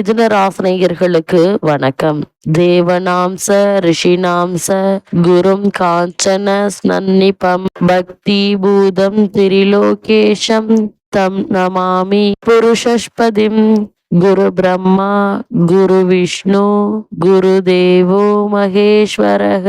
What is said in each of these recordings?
மிதுனராசனையர்களுக்கு வணக்கம். தேவனாம்ச ரிஷினாம்ச குரும் காஞ்சன ஸ்னன்னிபம் பக்தி பூதம் திரிலோகேஷம் தம் நமாமி புருஷஸ்பதிம் குரு பிரம்மா குரு விஷ்ணு குரு தேவோ மகேஸ்வரக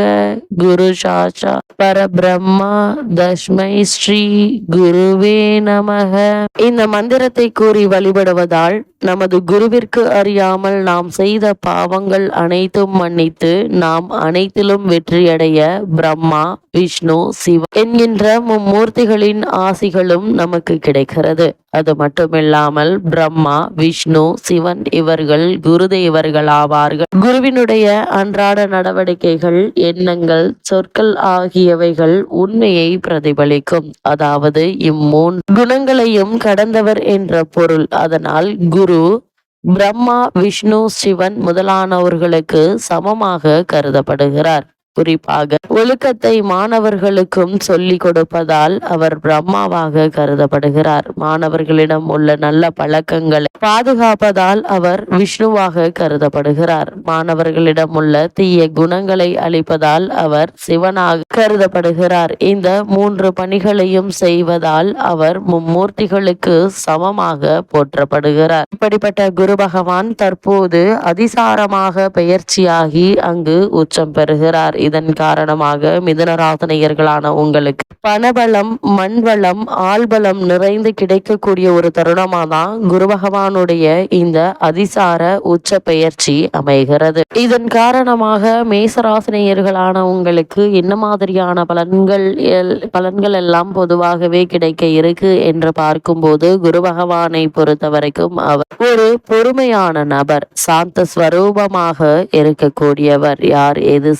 குரு சாட்சா பரபிரம்மா தஸ்மை ஸ்ரீ குருவே நமக. இந்த மந்திரத்தை கூறி வழிபடுவதால் நமது குருவிற்கு அறியாமல் நாம் செய்த பாவங்கள் அனைத்தும் மன்னித்து நாம் அனைத்திலும் வெற்றியடைய பிரம்மா விஷ்ணு சிவ என்கின்ற மும்மூர்த்திகளின் ஆசிகளும் நமக்கு கிடைக்கிறது. அது மட்டுமில்லாமல் பிரம்மா விஷ்ணு சிவன் இவர்கள் குருதேவர்கள் ஆவார்கள். குருவினுடைய அன்றாட நடவடிக்கைகள் எண்ணங்கள் சொற்கள் ஆகியவைகள் உண்மையை பிரதிபலிக்கும். அதாவது இம்மூன் குணங்களையும் கடந்தவர் என்ற பொருள். அதனால் குரு பிரம்மா விஷ்ணு சிவன் முதலானவர்களுக்கு சமமாக கருதப்படுகிறார். குறிப்பாக ஒழுக்கத்தை மாணவர்களுக்கும் சொல்லிக் கொடுப்பதால் அவர் பிரம்மாவாக கருதப்படுகிறார். மாணவர்களிடம் உள்ள நல்ல பழக்கங்களை பாதுகாப்பதால் அவர் விஷ்ணுவாக கருதப்படுகிறார். மாணவர்களிடம் உள்ள தீய குணங்களை அளிப்பதால் அவர் சிவனாக கருதப்படுகிறார். இந்த மூன்று பணிகளையும் செய்வதால் அவர் மும்மூர்த்திகளுக்கு சமமாக போற்றப்படுகிறார். இப்படிப்பட்ட குரு பகவான் தற்போது அதிசாரமாக பெயர்ச்சியாகி அங்கு உச்சம் பெறுகிறார். இதன் காரணமாக மிதனராசனையர்களான உங்களுக்கு பணபலம் மண்வளம் ஆள்பலம் நிறைந்து கிடைக்கக்கூடிய ஒரு தருணமா தான் குரு பகவானுடைய இந்த அதிசார உச்ச பெயர்ச்சி அமைகிறது. இதன் காரணமாக மேசராசினியர்களான உங்களுக்கு என்ன மாதிரியான பலன்கள் எல்- பலன்கள் எல்லாம் பொதுவாகவே கிடைக்க இருக்கு என்று பார்க்கும்போது குரு பகவானை பொறுத்த வரைக்கும் அவர் ஒரு பொறுமையான நபர் சாந்த ஸ்வரூபமாக இருக்கக்கூடியவர். யார் எது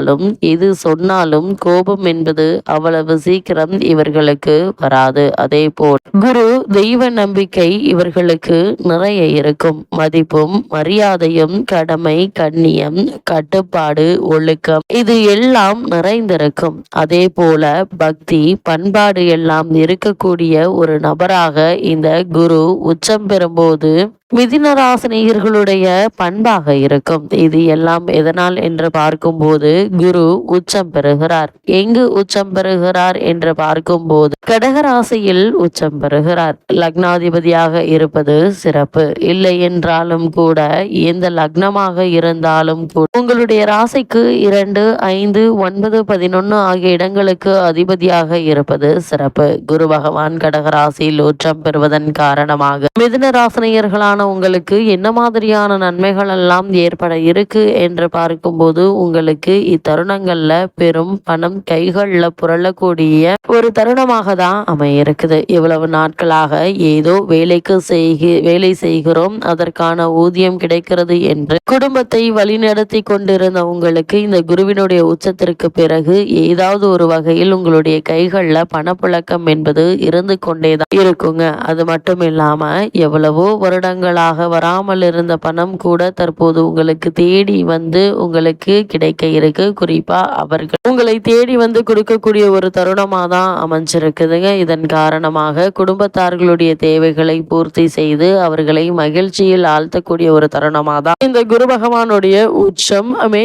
செய்தாலும் எது சொன்னாலும் கோபம் என்பது அவ்வளவு சீக்கிரம் இவர்களுக்கு வராது. அதே போல் குரு தெய்வ நம்பிக்கை இவர்களுக்கு நிறைய இருக்கும். மதிப்பும் மரியாதையும் கடமை கண்ணியம் கட்டுப்பாடு ஒழுக்கம் இது எல்லாம் நிறைந்திருக்கும். அதே போல பக்தி பண்பாடு எல்லாம் இருக்கக்கூடிய ஒரு நபராக இந்த குரு உச்சம் பெறும்போது மிதினராசினியர்களுடைய பண்பாக இருக்கும். இது எல்லாம் எதனால் என்று பார்க்கும்போது குரு உச்சம் பெறுகிறார். எங்கு உச்சம் பெறுகிறார் என்று பார்க்கும்போது கடகராசியில் உச்சம் பெறுகிறார். லக்னாதிபதியாக இருப்பது சிறப்பு. இல்லை என்றாலும் கூட எந்த லக்னமாக இருந்தாலும் கூட உங்களுடைய ராசிக்கு இரண்டு ஐந்து ஒன்பது பதினொன்னு ஆகிய இடங்களுக்கு அதிபதியாக இருப்பது சிறப்பு. குரு பகவான் கடகராசியில் உச்சம் பெறுவதன் காரணமாக மிதுன ராசினியர்களான உங்களுக்கு என்ன மாதிரியான நன்மைகள் எல்லாம் ஏற்பட இருக்கு என்று பார்க்கும்போது உங்களுக்கு இத்தருணங்கள்ல பெரும் பணம் கைகள்ல புரளக்கூடிய ஒரு தருணமாக தான் அமைய இருக்குது இவ்வளவு நாட்களாக ஏதோ வேலைக்கு செய்கி வேலை செய்கிறோம் அதற்கான ஊதியம் கிடைக்கிறது என்று குடும்பத்தை வழிநடத்தி கொண்டிருந்த உங்களுக்கு இந்த குருவினுடைய உச்சத்திற்கு பிறகு ஏதாவது ஒரு வகையில் உங்களுடைய கைகள்ல பணப்புழக்கம் என்பது இருந்து கொண்டேதான் இருக்குங்க. அது மட்டும் இல்லாம எவ்வளவோ வருடங்கள் வருடங்களாக வராமல் இருந்த பணம் கூட தற்போது உங்களுக்கு தேடி வந்து உங்களுக்கு கிடைக்க இருக்கு. குறிப்பா அவர்கள் உங்களை தேடி வந்து கொடுக்கக்கூடிய ஒரு தருணமா தான் அமைஞ்சிருக்குதுங்க. இதன் காரணமாக குடும்பத்தார்களுடைய தேவைகளை பூர்த்தி செய்து அவர்களை மகிழ்ச்சியில் ஆழ்த்தக்கூடிய ஒரு தருணமா தான் இந்த குரு பகவானுடைய உச்சம் மே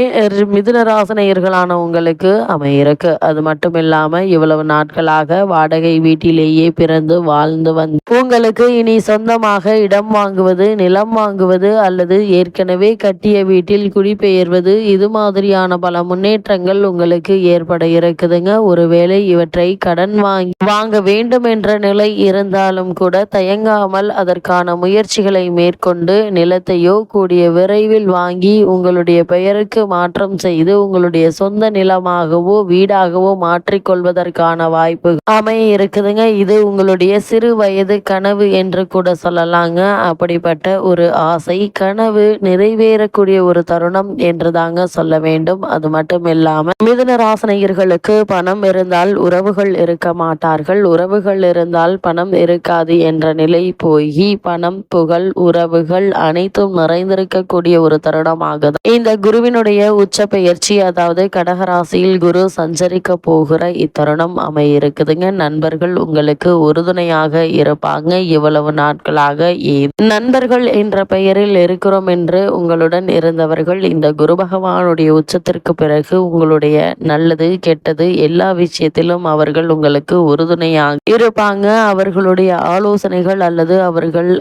மிதுனராசனையர்களான உங்களுக்கு அமையிருக்கு. அது மட்டும் இல்லாம இவ்வளவு நாட்களாக வாடகை வீட்டிலேயே பிறந்து வாழ்ந்து வந்து உங்களுக்கு இனி சொந்தமாக இடம் வாங்குவது நிலம் வாங்குவது அல்லது ஏற்கனவே கட்டிய வீட்டில் குடிபெயர்வது இது மாதிரியான பல முன்னேற்றங்கள் உங்களுக்கு ஏற்பட இருக்குதுங்க. ஒருவேளை இவற்றை கடன் வாங்கி வாங்க வேண்டும் என்ற நிலை இருந்தாலும் கூட தயங்காமல் அதற்கான முயற்சிகளை மேற்கொண்டு நிலத்தையோ கூடிய விரைவில் வாங்கி உங்களுடைய பெயருக்கு மாற்றம் செய்து உங்களுடைய சொந்த நிலமாகவோ வீடாகவோ மாற்றிக்கொள்வதற்கான வாய்ப்பு அமைய இருக்குதுங்க. இது உங்களுடைய சிறு வயது கனவு என்று கூட சொல்லலாங்க. அப்படி அப்படிப்பட்ட ஒரு ஆசை கனவு நிறைவேறக்கூடிய ஒரு தருணம் என்று தாங்க சொல்ல வேண்டும். அது மட்டும் இல்லாம மிதுன ராசனையர்களுக்கு பணம் இருந்தால் உறவுகள் இருக்க மாட்டார்கள். உறவுகள் இருந்தால் பணம் இருக்காது என்ற நிலை போய் பணம் புகழ் உறவுகள் அனைத்தும் நிறைந்திருக்கக்கூடிய ஒரு தருணமாக இந்த குருவினுடைய உச்ச பெயர்ச்சி அதாவது கடகராசியில் குரு சஞ்சரிக்க போகிற இத்தருணம் அமைய இருக்குதுங்க நண்பர்கள் உங்களுக்கு உறுதுணையாக இருப்பாங்க. இவ்வளவு நாட்களாக ஏ- நண்பர் நண்பர்கள் என்ற பெயரில் இருக்கிறோம் என்று உங்களுடன் இருந்தவர்கள் இந்த குரு பகவானுடைய உச்சத்திற்கு பிறகு உங்களுடைய நல்லது கெட்டது எல்லா விஷயத்திலும் அவர்கள் உங்களுக்கு உறுதுணையாக இருப்பாங்க. அவர்களுடைய ஆலோசனைகள் அல்லது அவர்கள்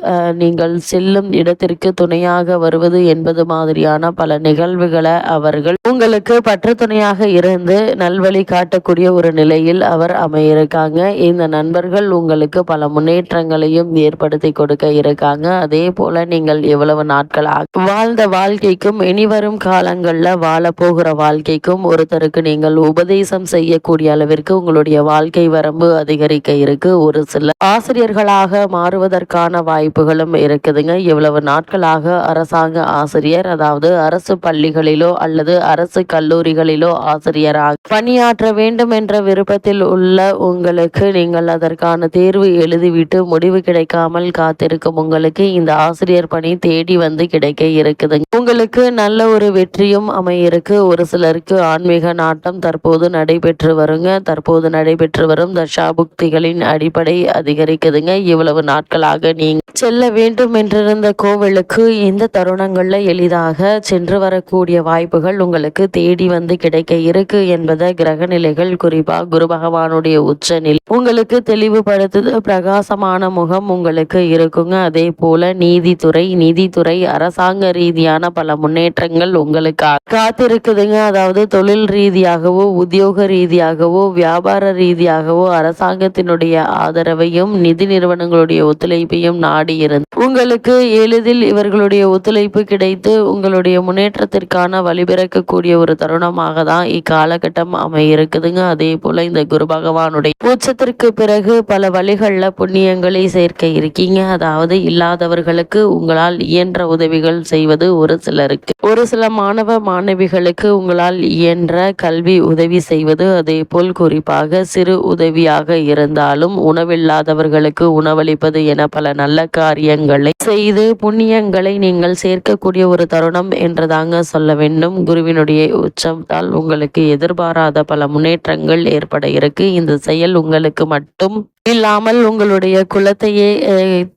நீங்கள் செல்லும் இடத்திற்கு துணையாக வருவது என்பது மாதிரியான பல நிகழ்வுகளை அவர்கள் உங்களுக்கு பற்று துணையாக இருந்து நல்வழி காட்டக்கூடிய ஒரு நிலையில் அவர் அமையிருக்காங்க. இந்த நண்பர்கள் உங்களுக்கு பல முன்னேற்றங்களையும் ஏற்படுத்தி கொடுக்க இருக்காங்க. அது போல நீங்கள் எவ்வளவு நாட்களாக வாழ்ந்த வாழ்க்கைக்கும் இனிவரும் காலங்களில் வாழப்போகிற வாழ்க்கைக்கும் ஒருத்தருக்கு நீங்கள் உபதேசம் செய்யக்கூடிய அளவிற்கு உங்களுடைய வாழ்க்கை வரம்பு அதிகரிக்க இருக்கு. ஒரு சில ஆசிரியர்களாக மாறுவதற்கான வாய்ப்புகளும் இருக்குதுங்க. இவ்வளவு நாட்களாக அரசாங்க ஆசிரியர் அதாவது அரசு பள்ளிகளிலோ அல்லது அரசு கல்லூரிகளிலோ ஆசிரியராக பணியாற்ற வேண்டும் என்ற விருப்பத்தில் உள்ள உங்களுக்கு நீங்கள் அதற்கான தேர்வு எழுதிவிட்டு முடிவு கிடைக்காமல் காத்திருக்கும் உங்களுக்கு இந்த ஆசிரியர் பணி தேடி வந்து கிடைக்க இருக்குது. உங்களுக்கு நல்ல ஒரு வெற்றியும் அமையிருக்கு. ஒரு சிலருக்கு ஆன்மீக நாட்டம் தற்போது நடைபெற்று வருங்க. தற்போது நடைபெற்று வரும் தசாபுக்திகளின் அடிப்படை அதிகரிக்குதுங்க. இவ்வளவு நாட்களாக நீங்க செல்ல வேண்டும் என்றிருந்த கோவிலுக்கு இந்த தருணங்கள்ல எளிதாக சென்று வரக்கூடிய வாய்ப்புகள் உங்களுக்கு தேடி வந்து கிடைக்க இருக்கு என்பதை கிரக நிலைகள் குறிப்பா குரு பகவானுடைய உச்சனில் உங்களுக்கு தெளிவுபடுத்துது பிரகாசமான முகம் உங்களுக்கு இருக்குங்க. அதே போல நீதித்துறை நிதித்துறை அரசாங்க ரீதியான பல முன்னேற்றங்கள் உங்களுக்கு காத்திருக்குதுங்க. அதாவது தொழில் ரீதியாகவோ உத்தியோக ரீதியாகவோ வியாபார ரீதியாகவோ அரசாங்கத்தினுடைய ஆதரவையும் நிதி நிறுவனங்களுடைய ஒத்துழைப்பையும் நாடி இருந்து உங்களுக்கு எளிதில் இவர்களுடைய ஒத்துழைப்பு கிடைத்து உங்களுடைய முன்னேற்றத்திற்கான வழிபிறக்கக்கூடிய ஒரு தருணமாக தான் இக்காலகட்டம் அமையிருக்குதுங்க. அதே போல இந்த குரு பகவானுடைய உச்சத்திற்கு பிறகு பல வழிகளில் புண்ணியங்களை சேர்க்க இருக்கீங்க. அதாவது இல்லாதவர்கள் மாணவர்களுக்கு உங்களால் இயன்ற உதவிகள் செய்வது ஒரு சிலருக்கு. ஒரு சில மாணவ மாணவிகளுக்கு உங்களால் இயன்ற கல்வி உதவி செய்வது அதே போல் குறிப்பாக சிறு உதவியாக இருந்தாலும் உணவில்லாதவர்களுக்கு உணவளிப்பது என பல நல்ல காரியங்களை செய்து புண்ணியங்களை நீங்கள் சேர்க்கக்கூடிய ஒரு தருணம் என்றுதாங்க சொல்ல வேண்டும். குருவினுடைய உச்சத்தால் உங்களுக்கு எதிர்பாராத பல முன்னேற்றங்கள் ஏற்பட இருக்கு. இந்த செயல் உங்களுக்கு மட்டும் இல்லாமல் உங்களுடைய குலத்தையே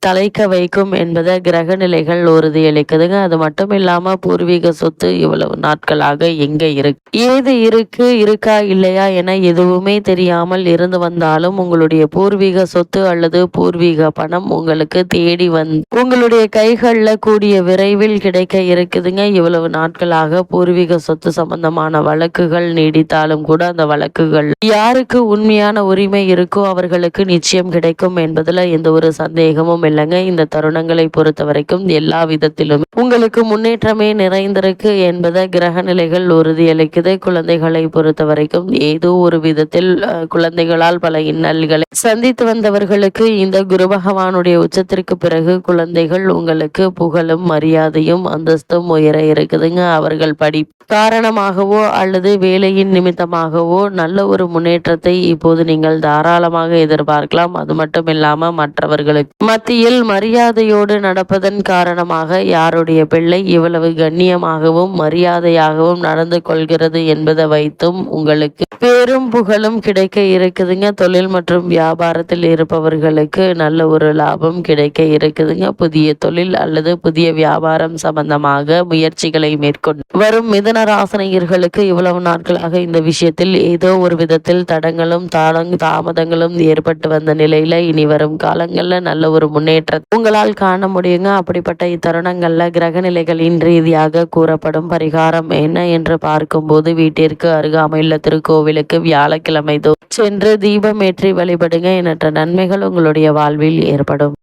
தலைக்க வைக்கும் என்பதை கிரக நிலைகள் உறுதியளிக்குதுங்க அது மட்டும் இல்லாம பூர்வீக சொத்து இவ்வளவு நாட்களாக எங்க இருக்கு? ஏது இருக்கு இருக்கா இல்லையா என எதுவுமே தெரியாமல் இருந்து வந்தாலும் உங்களுடைய பூர்வீக சொத்து அல்லது பூர்வீக பணம் உங்களுக்கு தேடி வந்து உங்களுடைய கைகள்ல கூடிய விரைவில் கிடைக்க இருக்குதுங்க. இவ்வளவு நாட்களாக பூர்வீக சொத்து சம்பந்தமான வழக்குகள் நீடித்தாலும் கூட அந்த வழக்குகள் யாருக்கு உண்மையான உரிமை இருக்கோ அவர்களுக்கு நிச்சயம் கிடைக்கும் என்பதுல எந்த ஒரு சந்தேகமும் இல்லைங்க. இந்த தருணங்களை பொறுத்த வரைக்கும் எல்லா விதத்திலும் உங்களுக்கு முன்னேற்றமே நிறைந்திருக்கு என்பதை கிரக நிலைகள் உறுதியளிக்குது. குழந்தைகளை பொறுத்த வரைக்கும் ஏதோ ஒரு விதத்தில் குழந்தைகளால் பல இன்னல்களை சந்தித்து வந்தவர்களுக்கு இந்த குரு பகவானுடைய உச்சத்திற்கு பிறகு குழந்தைகள் உங்களுக்கு புகழும் மரியாதையும் அந்தஸ்தும் உயர இருக்குதுங்க. அவர்கள் படி காரணமாகவோ அல்லது வேலையின் நிமித்தமாகவோ நல்ல ஒரு முன்னேற்றத்தை இப்போது நீங்கள் தாராளமாக எதிர்பார்க்க எதிர்பார்க்கலாம் அது மட்டும் இல்லாம மற்றவர்களுக்கு மத்தியில் மரியாதையோடு நடப்பதன் காரணமாக யாருடைய பிள்ளை இவ்வளவு கண்ணியமாகவும் மரியாதையாகவும் நடந்து கொள்கிறது என்பதை வைத்தும் உங்களுக்கு பேரும் புகழும் கிடைக்க இருக்குதுங்க. தொழில் மற்றும் வியாபாரத்தில் இருப்பவர்களுக்கு நல்ல ஒரு லாபம் கிடைக்க இருக்குதுங்க. புதிய தொழில் அல்லது புதிய வியாபாரம் சம்பந்தமாக முயற்சிகளை மேற்கொண்டு வரும் மிதன ராசனையர்களுக்கு இவ்வளவு நாட்களாக இந்த விஷயத்தில் ஏதோ ஒரு விதத்தில் தடங்களும் தாளங் தாமதங்களும் ஏற்பட்டு வந்த நிலையில இனி வரும் காலங்கள்ல நல்ல ஒரு முன்னேற்றம் உங்களால் காண முடியுங்க. அப்படிப்பட்ட இத்தருணங்கள்ல கிரக நிலைகளின் ரீதியாக கூறப்படும் பரிகாரம் என்ன என்று பார்க்கும்போது வீட்டிற்கு அருகாமையுள்ள திருக்கோவிலுக்கு வியாழக்கிழமை தோறும் சென்று தீபமேற்றி வழிபடுங்க. எண்ணற்ற நன்மைகள் உங்களுடைய வாழ்வில் ஏற்படும்.